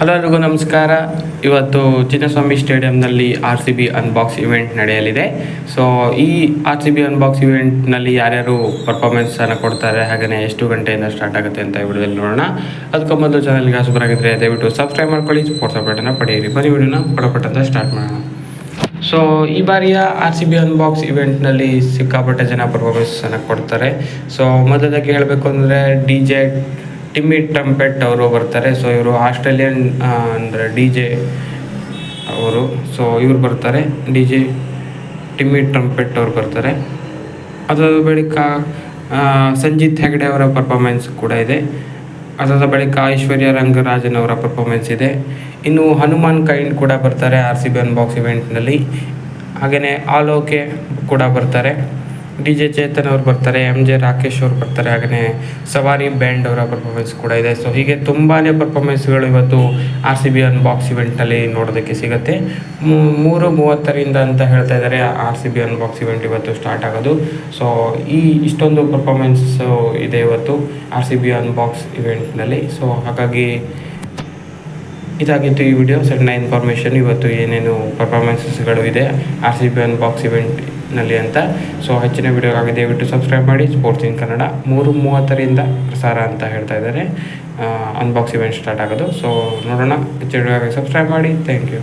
Hello ಎಲ್ರಿಗೂ ನಮಸ್ಕಾರ. ಇವತ್ತು Chinnaswamy ಸ್ಟೇಡಿಯಂನಲ್ಲಿ R C B unbox event ನಡೆಯಲಿದೆ. ಸೊ ಈ ಆರ್ ಸಿ ಬಿ ಅನ್ಬಾಕ್ಸ್ ಇವೆಂಟ್ನಲ್ಲಿ ಯಾರ್ಯಾರು ಪರ್ಫಾರ್ಮೆನ್ಸನ್ನು ಕೊಡ್ತಾರೆ ಹಾಗೆಯೇ ಎಷ್ಟು ಗಂಟೆಯಿಂದ ಸ್ಟಾರ್ಟ್ ಆಗುತ್ತೆ ಅಂತ ವಿಡಿಯೋದಲ್ಲಿ ನೋಡೋಣ. ಅದಕ್ಕೂ ಮೊದಲು ಚಾನಲ್ಗೆ ಹೊಸಬರಾಗಿದ್ದರೆ ದಯವಿಟ್ಟು ಸಬ್ಸ್ಕ್ರೈಬ್ ಮಾಡ್ಕೊಳ್ಳಿ ಸ್ಪೋರ್ಟ್ಸ್ ಅಪ್ಡೇಟನ್ನು ಪಡೆಯಿರಿ. ಬನ್ನಿ ವಿಡಿಯೋನ ಪಡಪಟ್ಟಂತ ಸ್ಟಾರ್ಟ್ ಮಾಡೋಣ. ಸೊ ಈ ಬಾರಿಯ ಆರ್ ಸಿ ಬಿ ಅನ್ಬಾಕ್ಸ್ ಇವೆಂಟ್ನಲ್ಲಿ ಸಿಕ್ಕಾಪಟ್ಟೆ ಜನ ಪರ್ಫಾರ್ಮೆನ್ಸನ್ನು ಕೊಡ್ತಾರೆ. ಸೊ ಮೊದಲಾಗಿ ಹೇಳಬೇಕು ಅಂದರೆ ಡಿ ಜೆ ಟಿಮ್ಮಿ ಟ್ರಂಪೆಟ್ ಅವರು ಬರ್ತಾರೆ. ಸೊ ಇವರು ಆಸ್ಟ್ರೇಲಿಯನ್ ಅಂದರೆ ಡಿ ಜೆ ಅವರು. ಸೊ ಇವರು ಬರ್ತಾರೆ. ಡಿ ಜೆ ಟಿಮ್ಮಿ ಟ್ರಂಪೆಟ್ ಅವ್ರು ಬರ್ತಾರೆ. ಅದಾದ ಬಳಿಕ ಸಂಜಿತ್ ಹೆಗಡೆ ಅವರ ಪರ್ಫಾರ್ಮೆನ್ಸ್ ಕೂಡ ಇದೆ. ಅದಾದ ಬಳಿಕ ಐಶ್ವರ್ಯ ರಂಗರಾಜನ್ ಅವರ ಪರ್ಫಾರ್ಮೆನ್ಸ್ ಇದೆ. ಇನ್ನು ಹನುಮಾನ್ ಕೈಂಡ್ ಕೂಡ ಬರ್ತಾರೆ ಆರ್ ಸಿ ಬಿ ಅನ್ಬಾಕ್ಸ್ ಇವೆಂಟ್ನಲ್ಲಿ ಹಾಗೆಯೇ ಆಲೋಕೆ ಕೂಡ ಬರ್ತಾರೆ. ಡಿ ಜೆ ಚೇತನ್ ಅವ್ರು ಬರ್ತಾರೆ ಎಂ ಜೆ ರಾಕೇಶ್ ಅವ್ರು ಬರ್ತಾರೆ ಹಾಗೆಯೇ ಸವಾರಿ ಬ್ಯಾಂಡ್ ಅವರ ಪರ್ಫಾರ್ಮೆನ್ಸ್ ಕೂಡ ಇದೆ. ಸೊ ಹೀಗೆ ತುಂಬಾ ಪರ್ಫಾರ್ಮೆನ್ಸ್ಗಳು ಇವತ್ತು ಆರ್ ಸಿ ಬಿ ಅನ್ಬಾಕ್ಸ್ ಇವೆಂಟಲ್ಲಿ ನೋಡೋದಕ್ಕೆ ಸಿಗುತ್ತೆ. ಮೂರು ಮೂವತ್ತರಿಂದ ಅಂತ ಹೇಳ್ತಾ ಇದ್ದಾರೆ R C B unbox event ಇವತ್ತು ಸ್ಟಾರ್ಟ್ ಆಗೋದು. ಸೊ ಈ ಇಷ್ಟೊಂದು ಪರ್ಫಾರ್ಮೆನ್ಸ್ ಇದೆ ಇವತ್ತು ಆರ್ ಸಿ ಬಿ ಅನ್ಬಾಕ್ಸ್ ಇವೆಂಟ್ನಲ್ಲಿ ಸೊ ಹಾಗಾಗಿ ಇದಾಗಿತ್ತು ಈ ವಿಡಿಯೋ ಸಣ್ಣ ಇನ್ಫಾರ್ಮೇಷನ್ ಇವತ್ತು ಏನೇನು ಪರ್ಫಾರ್ಮೆನ್ಸಸ್ಗಳು ಇದೆ ಆರ್ ಸಿ ಬಿ ಅನ್ಬಾಕ್ಸ್ ಇವೆಂಟ್ನಲ್ಲಿ ಅಂತ. ಸೊ ಹೆಚ್ಚಿನ ವಿಡಿಯೋಗಾಗಿ ದಯವಿಟ್ಟು ಸಬ್ಸ್ಕ್ರೈಬ್ ಮಾಡಿ. ಸ್ಪೋರ್ಟ್ಸ್ ಇನ್ ಕನ್ನಡ ಮೂರು ಮೂವತ್ತರಿಂದ ಪ್ರಸಾರ ಅಂತ ಹೇಳ್ತಾ ಇದ್ದಾರೆ. ಅನ್ಬಾಕ್ಸ್ ಇವೆಂಟ್ ಸ್ಟಾರ್ಟ್ ಆಗೋದು. ಸೊ ನೋಡೋಣ. ಹೆಚ್ಚಿನ ವಿಡಿಯೋಗಾಗಿ ಸಬ್ಸ್ಕ್ರೈಬ್ ಮಾಡಿ. Thank you